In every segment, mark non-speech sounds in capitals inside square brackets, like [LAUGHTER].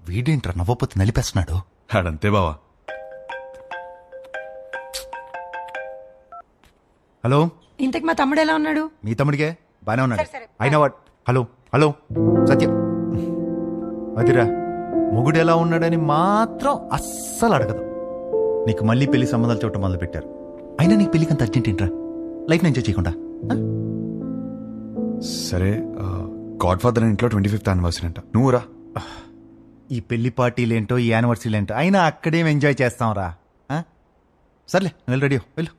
వీడేంట్రా నవ్వపోతే నలిపేస్తున్నాడు? ఆడంతే బావా. హలో? ఇంతకు మా తమ్ముడు ఎలా ఉన్నాడు? మీ తమ్ముడికే? బానే ఉన్నాడు. అయినా వాడు హలో హలో. సత్యం. అదిరా మొగుడు ఎలా ఉన్నాడని మాత్రం అస్సలు అడగదు. నీకు మళ్ళీ పెళ్ళి సంబంధాలు చూడటం మొదలు పెట్టారు అయినా నీకు పెళ్ళికి అంత అర్జెంట్ ఏంట్రా లైఫ్ ఎంజాయ్ చేయకుండా? సరే గాడ్ ఫాదర్ ఇంట్లో ట్వంటీ ఫిఫ్త్ యానివర్సరీ అంట. నువ్వు రా. ఈ పెళ్ళి పార్టీలు ఏంటో ఈ యానివర్సరీలేంటో అయినా అక్కడేం ఎంజాయ్ చేస్తాం రా సర్లే వెళ్ళి రెడీ వెళ్ళు.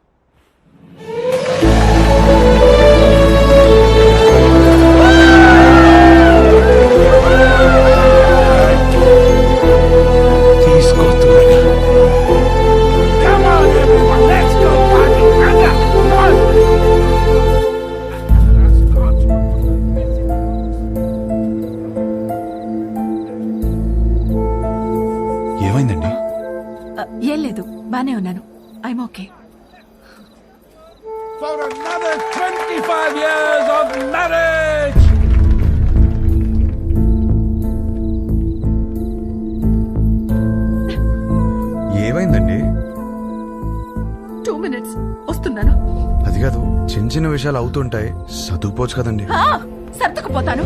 చిన్న చిన్న విషయాలు అవుతుంటాయి చదువుకోవచ్చు కదండి. ఆ, సర్దుకుపోతాను.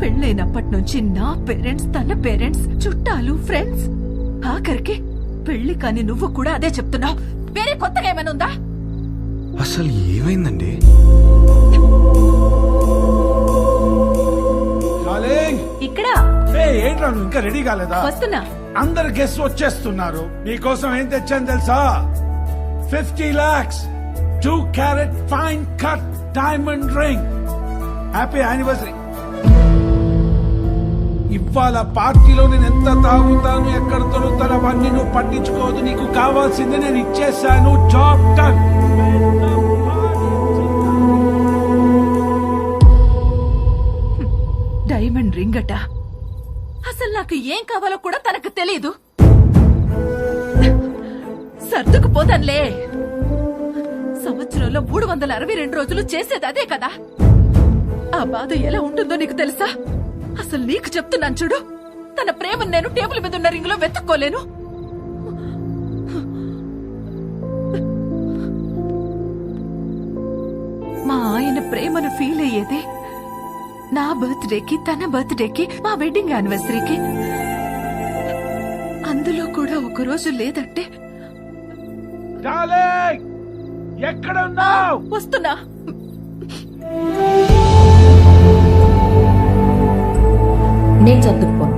పెళ్ళైనప్పటి నుంచి నా పేరెంట్స్ తన పేరెంట్స్ చుట్టాలు ఫ్రెండ్స్ ఆఖరికి పెళ్ళి కాని నువ్వు కూడా అదే చెప్తున్నావు. వేరే కొత్తగా ఏమైనా ఉందా? అసలు ఏమైందండి? ఇక్కడ. hey, ఏంట్రా నువ్వు ఇంకా రెడీ కాలేదా? వస్తున్నా. అందరు గెస్ట్ వచ్చేస్తున్నారు. నీకోసం ఏం తెచ్చాను తెలుసా? Fifty lakhs two carat fine cut diamond ring happy anniversary ఇవాళ పార్టీలో నేను ఎంత తాగుతాను ఎక్కడ దొరుకుతాను అవన్నీ నువ్వు పట్టించుకోవద్దు. నీకు కావాల్సింది నేను ఇచ్చేసాను జాబ్ డన్ డైమండ్ రింగ్ అట. అసలు నాకు ఏం కావాలో కూడా తనకు తెలియదు సర్దుకుపోతానులే. సంవత్సరంలో మూడు వందల అరవై రెండు రోజులు చేసేది అదే కదా? ఆ బాధ ఎలా ఉంటుందో నీకు తెలుసా? అసలు నీకు చెప్తున్నాను చూడు. తన ప్రేమను నేను టేబుల్ మీద ఉన్న రింగ్లో వెతుక్కోలేను. మా ఆయన ప్రేమను ఫీల్ అయ్యేదే. నా బర్త్డేకి తన బర్త్డేకి మా వెడ్డింగ్ యానివర్సరీకి అందులో కూడా ఒక రోజు లేదంటే ఎక్కడ ఉన్నావు వస్తున్నా. నేను సర్దుకుపోను.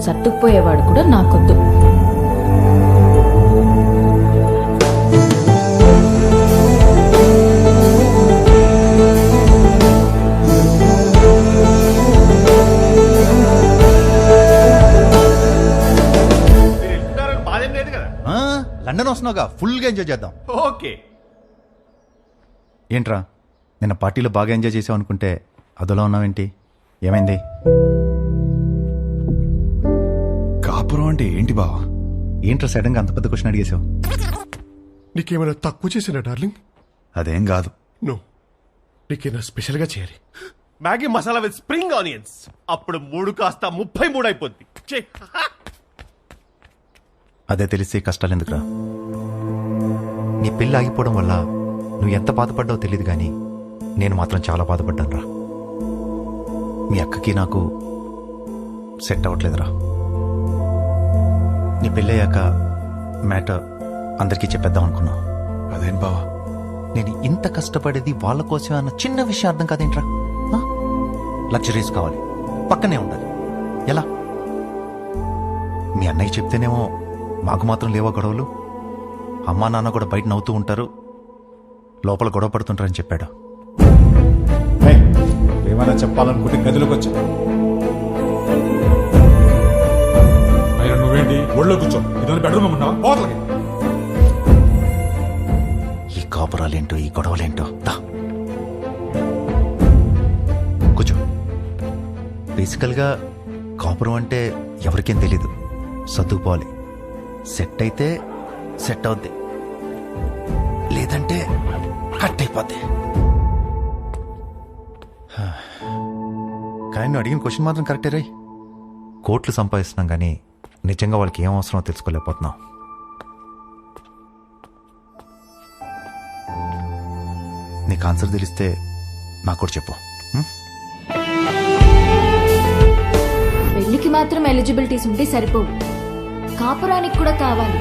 సర్దుకుపోయేవాడు కూడా నాకొద్దు. బాధేం లేదు కదా? ఆ, లండన్ వస్తున్నావుగా. ఫుల్గా ఎంజాయ్ చేద్దాం. ఓకే. ఏంట్రా? నిన్న పార్టీలో బాగా ఎంజాయ్ చేసావు అనుకుంటే అదోలా ఉన్నావేంటి? ఏమైంది? కాపురం అంటే ఏంటి బావా? ఏంట్రా సడన్గా అంత పెద్ద క్వశ్చన్ అడిగేశావు? నీకేమైనా తక్కువ చేసినా డార్లింగ్? అదేం కాదు. నో. నీకేమైనా స్పెషల్గా చేయాలి? Maggi masala with spring onions. అప్పుడు మూడు కాస్త ముప్పై మూడు అయిపోద్ది. ఛే, అదే తెలిసి కష్టాలు ఎందుకురా? నీ పెళ్ళి ఆగిపోవడం వల్ల నువ్వు ఎంత బాధపడ్డావో తెలియదు కానీ నేను మాత్రం చాలా బాధపడ్డాను రా మీ అక్కకి నాకు సెట్ అవ్వట్లేదురా. నీ పెళ్ళయ్యాక మ్యాటర్ అందరికీ చెప్పేద్దాం అనుకున్నా. అదేం బావా? నేను ఇంత కష్టపడేది వాళ్ళ కోసమే అన్న చిన్న విషయం అర్థం కాదేంట్రా? లగ్జరీస్ కావాలి. పక్కనే ఉండాలి. ఎలా? మీ అన్నయ్య చెప్తేనేమో మాకు మాత్రం లేవా గొడవలు. అమ్మా నాన్న కూడా బయట నవ్వుతూ ఉంటారు. లోపల గొడవ పడుతుంటారని చెప్పాడు. ఏమైనా చెప్పాలనుకుంటే గదిలోకి వచ్చా. నువ్వేంటి? ఒళ్ళో కూర్చో. ఇదో బెడ్రూమ్ ఉన్నావా? పోతలకి. ఈ కాపురాలేంటో ఈ గొడవలేంటో? దా. కూర్చో. బేసికల్గా కాపురం అంటే ఎవరికేం తెలీదు. సర్దుకుపోవాలి. సెట్ అయితే సెట్ అవుద్ది. అయిపోద్ది. నువ్వు అడిగిన క్వశ్చన్ మాత్రం కరెక్టే రై కోట్లు సంపాదిస్తున్నాం కానీ నిజంగా వాళ్ళకి ఏం అవసరమో తెలుసుకోలేకపోతున్నాం. నీకు ఆన్సర్ తెలిస్తే నాకు కూడా చెప్పు? పెళ్ళికి మాత్రం ఎలిజిబిలిటీస్ ఉంటే సరిపోవు. కాపురానికి కూడా కావాలి.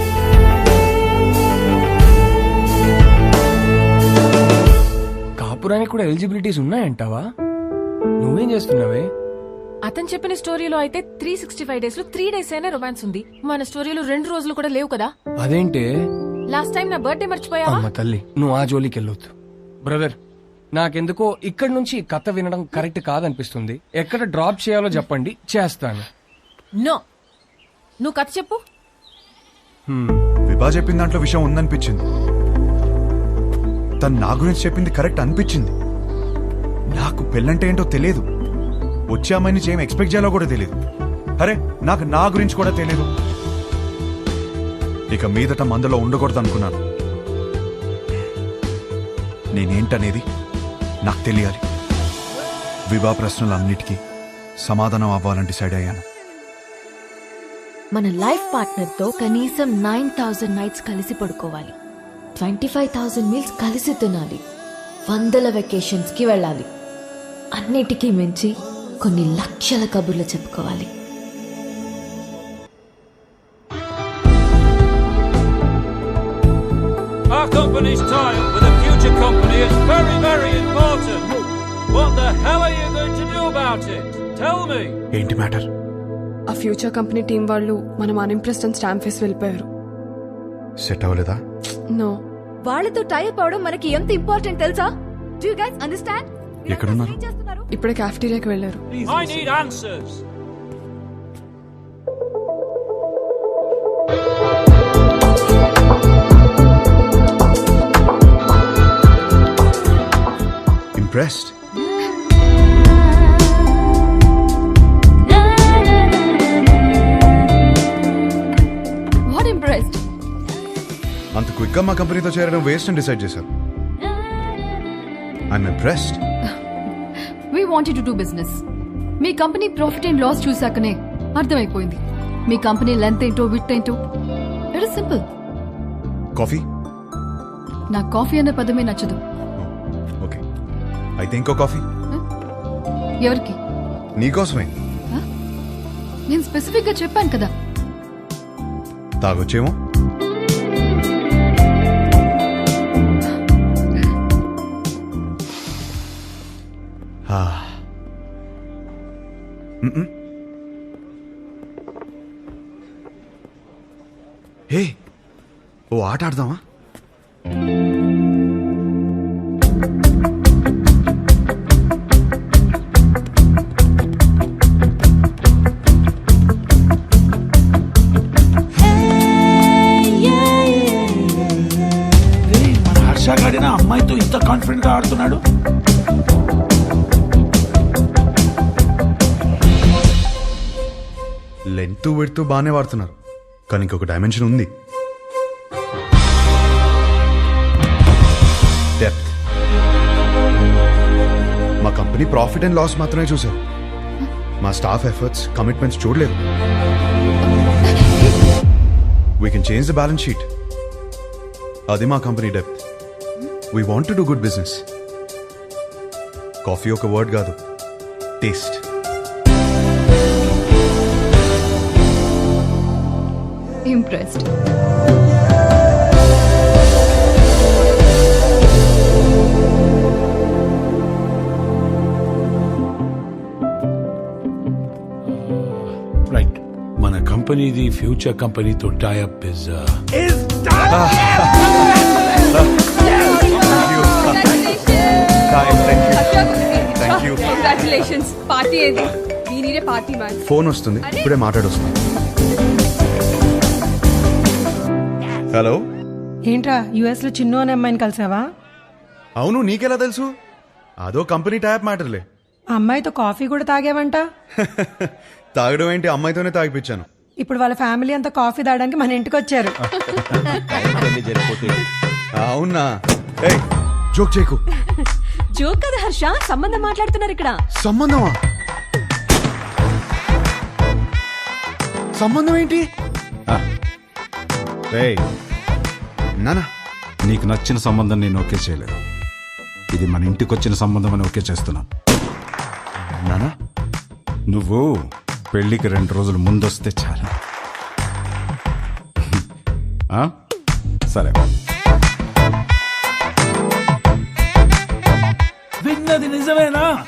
కాపురానికి కూడా ఎలిజిబిలిటీస్ ఉన్నాయంటావా? నువ్వేం చేస్తున్నావే? అతను చెప్పిన స్టోరీలో అయితే త్రీ సిక్స్టీ ఫైవ్ డేస్లో త్రీ డేస్ అయినా రొమాన్స్ ఉంది. మన స్టోరీలో రెండు రోజులు కూడా లేవు కదా? అదేంటే? లాస్ట్ టైం నా బర్త్డే మర్చిపోయావా? అమ్మ తల్లి నువ్వు ఆ జోలికి వెళ్ళొద్దు. బ్రదర్ నాకెందుకో ఇక్కడి నుంచి కథ వినడం కరెక్ట్ కాదనిపిస్తుంది. ఎక్కడ డ్రాప్ చేయాలో చెప్పండి చేస్తాను. నో నువ్వు కథ చెప్పు. విభా చెప్పిన దాంట్లో విషయం ఉందనిపించింది. తను నా గురించి చెప్పింది కరెక్ట్ అనిపించింది. నాకు పెళ్ళంటే ఏంటో తెలియదు. వచ్చే అమ్మాయి నుంచి ఏం ఎక్స్పెక్ట్ చేయాలో కూడా తెలియదు. అరే నాకు నా గురించి కూడా తెలియదు. ఇక మీదట మందులో ఉండకూడదు అనుకున్నాను నేనేంటనేది? నాకు తెలియాలి. విభా ప్రశ్నలన్నిటికీ సమాధానం అవ్వాలని డిసైడ్ అయ్యాను. మన లైఫ్ పార్ట్నర్తో కనీసం నైన్ థౌసండ్ నైట్స్ కలిసి పడుకోవాలి. ట్వంటీ ఫైవ్ థౌసండ్ మీల్స్ కలిసి తినాలి. వందల వెకేషన్స్కి వెళ్ళాలి. అన్నిటికీ మించి కొన్ని లక్షల కబుర్లు చెప్పుకోవాలి. Our company's tie-up with a future company is very, very important. What the hell are you going to do about it? Tell me. ఏంటి మ్యాటర్? ఆ ఫ్యూచర్ కంపెనీ టీం వాళ్ళు మనం అన్ఇంప్రెస్డ్ అని స్టాంప్ వేసి వెళ్ళిపోయారు. సెట్ అవ్వలేదా? నో వాళ్ళతో type అవడం మనకి ఎంత ఇంపార్టెంట్ తెలుసా? డూ యు గైస్ అండర్స్టాండ్ ఎక్కడున్నారు? ఇప్పుడే క్యాఫ్టీరియాకి వెళ్ళారు. I need answers. ఇంప్రెస్డ్ అంత క్విక్గా మా కంపెనీతో చేరడం వేస్ట్ అని డిసైడ్ చేశారు. I'm impressed we wanted to do business me company profit and loss చూసాకనే అర్థమైపోయింది. మీ కంపెనీ లెంత్ ఏంటో విత్ ఏంటో? ఇట్ ఇస్ సింపుల్ కాఫీ నాకు కాఫీ అనే పదమే నచ్చదు. ఓకే అయితే ఇంకో కాఫీ ఎవరికి? నీకోసమే. నేను స్పెసిఫిక్గా చెప్పాను కదా. తాగొచ్చేమో? హే ఓ ఆట ఆడదామా? మన హర్ష అమ్మాయితో ఇంత కాన్ఫిడెంట్గా ఆడుతున్నాడు? లెంత్ విడ్త్ బాగానే వాడుతున్నారు. కానీ ఇంకొక డైమెన్షన్ ఉంది. డెప్త్ మా కంపెనీ ప్రాఫిట్ అండ్ లాస్ మాత్రమే చూసారు మా స్టాఫ్ ఎఫర్ట్స్ కమిట్మెంట్స్ చూడలేదు. We can change the balance sheet అది మా company depth we want to do good business coffee ఒక వర్డ్ కాదు. Taste impressed. రైట్ మన కంపెనీది ఫ్యూచర్ కంపెనీతో టైఅప్ ఇస్ కంగ్రాచులేషన్స్ పార్టీ ఏది? దీనినే పార్టీ మ్యాన్ ఫోన్ వస్తుంది. ఇప్పుడే మాట్లాడొస్తుంది. హలో? ఏంట్రా యుఎస్లో చిన్ను అనే అమ్మాయిని కలిసావా? అవును నీకెలా తెలుసు? అదో కంపెనీ టైప్ మ్యాటర్లే. ఆ అమ్మాయితో కాఫీ కూడా తాగేవంట? [LAUGHS] తాగడం ఏంటి? అమ్మాయితోనే తాగిపించాను ఇప్పుడు వాళ్ళ ఫ్యామిలీ అంతా కాఫీ తాగడానికి మన ఇంటికి వచ్చారు [LAUGHS] అవునా జోక్ చేయకు. [LAUGHS] జోక్ కదా హర్ష? సంబంధం మాట్లాడుతున్నారు ఇక్కడ. సంబంధమా? సంబంధం ఏంటి? నానా. నీకు నచ్చిన సంబంధం నేను ఓకే చేయలేదు. ఇది మన ఇంటికి వచ్చిన సంబంధం అని ఓకే చేస్తున్నాను. నానా. నువ్వు పెళ్ళికి రెండు రోజులు ముందొస్తే చాలు? సరే. విన్నది నిజమేనా?